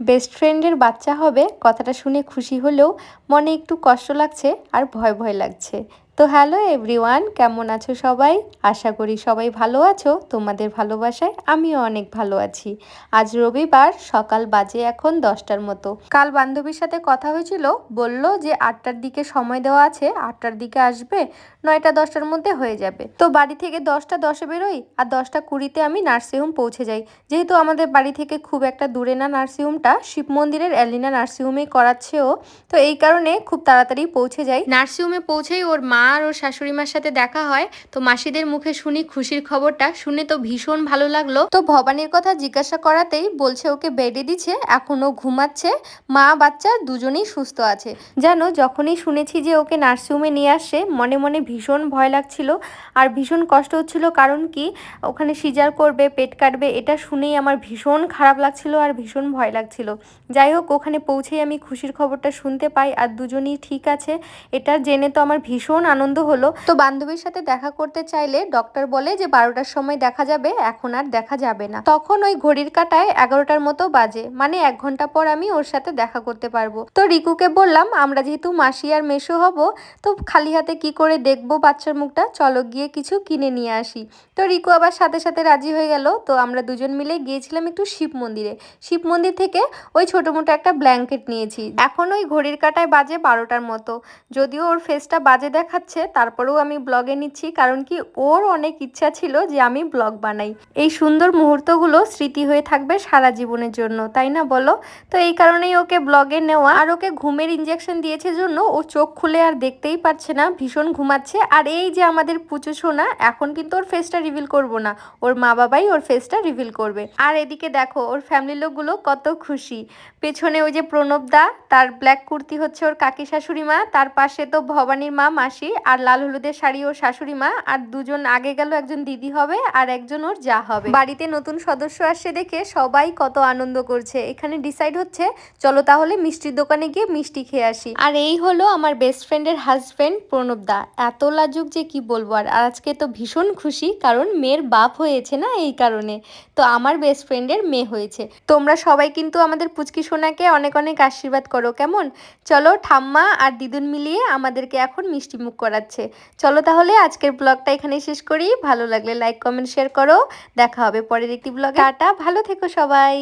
Best ফ্রেন্ডের বাচ্চা হবে, কথাটা শুনে খুশি হলেও মনে একটু কষ্ট লাগছে আর ভয় ভয় লাগছে। তো হ্যালো এভরিওয়ান, কেমন আছো সবাই? আশা করি সবাই ভালো আছো, তোমাদের ভালোবাসায় আমিও অনেক ভালো আছি। আজ রবিবার, সকাল বাজে এখন দশটার মতো। কাল বান্ধবীর সাথে কথা হয়েছিল, বলল যে আটটার দিকে সময় দেওয়া আছে, আটটার দিকে আসবে, নয়টা দশটার মধ্যে হয়ে যাবে। তো বাড়ি থেকে দশটা দশে বেরোই, আর দশটা কুড়িতে আমি নার্সিংহোম পৌঁছে যাই। যেহেতু আমাদের বাড়ি থেকে খুব একটা দূরে না নার্সিংহোমটা শিব মন্দিরের অ্যালিনা নার্সিংহোমেই করাচ্ছে ও তো এই কারণে খুব তাড়াতাড়ি পৌঁছে যাই। নার্সিংহোমে পৌঁছেই ওর মা আর ওর শাশুড়ি মার সাথে দেখা হয়, তো মাসিদের মুখে শুনি খুশির খবরটা। শুনে তো ভীষণ ভালো লাগল। তো ভবানীর কথা জিজ্ঞাসা করাতেই বলছে ওকে বেডে দিচ্ছে, এখনও ঘুমাচ্ছে। মা, বাচ্চা দুজনেই সুস্থ আছে। জানো যখনই শুনেছি যে ওকে নার্সিংহোমে নিয়ে আসে, মনে মনে ভীষণ ভয় লাগছিল। আর ভীষণ কষ্ট হচ্ছিল কারণ কি, ওখানে সিজার করবে, পেট কাটবে, এটা শুনেই আমার ভীষণ খারাপ লাগছিল আর ভীষণ ভয় লাগছিল। যাই হোক, ওখানে পৌঁছেই আমি খুশির খবরটা শুনতে পাই আর দুজনই ঠিক আছে। এটা জেনে তো আমার ভীষণ আনন্দ হলো। তো বান্ধবীর সাথে দেখা করতে চাইলে ডক্টর বলে যে, বারোটার সময় দেখা যাবে, এখন আর দেখা যাবে না। তখন ওই ঘড়ির কাটায় এগারোটার মতো বাজে। মানে এক ঘণ্টা পর আমি ওর সাথে দেখা করতে পারব। তো রিকুকে বললাম, আমরা যেহেতু মাসি আর মেশো হব, তো খালি হাতে কি করে দেখব বাচ্চার মুখটা? চলো গিয়ে কিছু কিনে নিয়ে আসি। তো রিকু আবার সাথে সাথে রাজি হয়ে গেল। তো আমরা দুজন মিলে গিয়েছিলাম একটু শিব মন্দিরে। শিব মন্দির থেকে ওই ছোটো মোটো একটা ব্ল্যাঙ্কেট নিয়েছি। এখন ওই ঘড়ির কাটায় বাজে বারোটার মতো। যদিও ওর ফেসটা বাজে দেখাচ্ছে তারপরেও আমি ব্লগে নিচ্ছি, কারণ কি ওর অনেক ইচ্ছা ছিল যে আমি ব্লগ বানাই। এই সুন্দর মুহূর্তগুলো স্মৃতি হয়ে থাকবে সারা জীবনের জন্য, তাই না বলো? তো এই কারণেই ওকে ব্লগে নেওয়া। আর ওকে ঘুমের ইঞ্জেকশন দিয়েছে জন্য ও চোখ খুলে আর দেখতেই পারছে না, ভীষণ ঘুমাচ্ছে। আর এই যে আমাদের পুচু সোনা, এখন কিন্তু ওর ফেসটা রিভিল করব না। ওর মা বাবাই ওর ফেসটা রিভিল করবে। আর এদিকে দেখো, ওর ফ্যামিলির লোকগুলো কত খুশি। পেছনে ওই যে প্রণব দা, তার ব্ল্যাক কুর্তি হচ্ছে ওর কাকি শাশুড়ি মা, তার পাশে তো ভবানীর মা মাসি। আর লাল হলুদের শাড়ি ওর শাশুড়ি মা, আর দুজন আগে গেল, একজন দিদি হবে আর একজন ওর যা হবে। বাড়িতে নতুন সদস্য আসছে দেখে সবাই কত আনন্দ করছে। এখানে ডিসাইড হচ্ছে, চলো তাহলে মিষ্টির দোকানে গিয়ে মিষ্টি খেয়ে আসি। আর এই হলো আমার বেস্ট ফ্রেন্ডের হাজবেন্ড প্রণব দা। এত লাজুক যে কি বলব আর আজকে তো ভীষণ খুশি কারণ মেয়ের বাপ হয়েছে না এই কারণে। তো আমার বেস্ট ফ্রেন্ডের মেয়ে হয়েছে। তোমরা সবাই কিন্তু আমাদের পুচকি সোনাকে অনেক অনেক আশীর্বাদ করো, কেমন? চলো ঠাম্মা আর দিদুন মিলিয়ে আমাদেরকে এখন মিষ্টি মুখ করাচ্ছে। চলো তাহলে আজকের ব্লগটা এখানে শেষ করি। ভালো লাগলে লাইক, কমেন্ট, শেয়ার করো। দেখা হবে পরের একটি ব্লগে। টাটা, ভালো থেকো সবাই।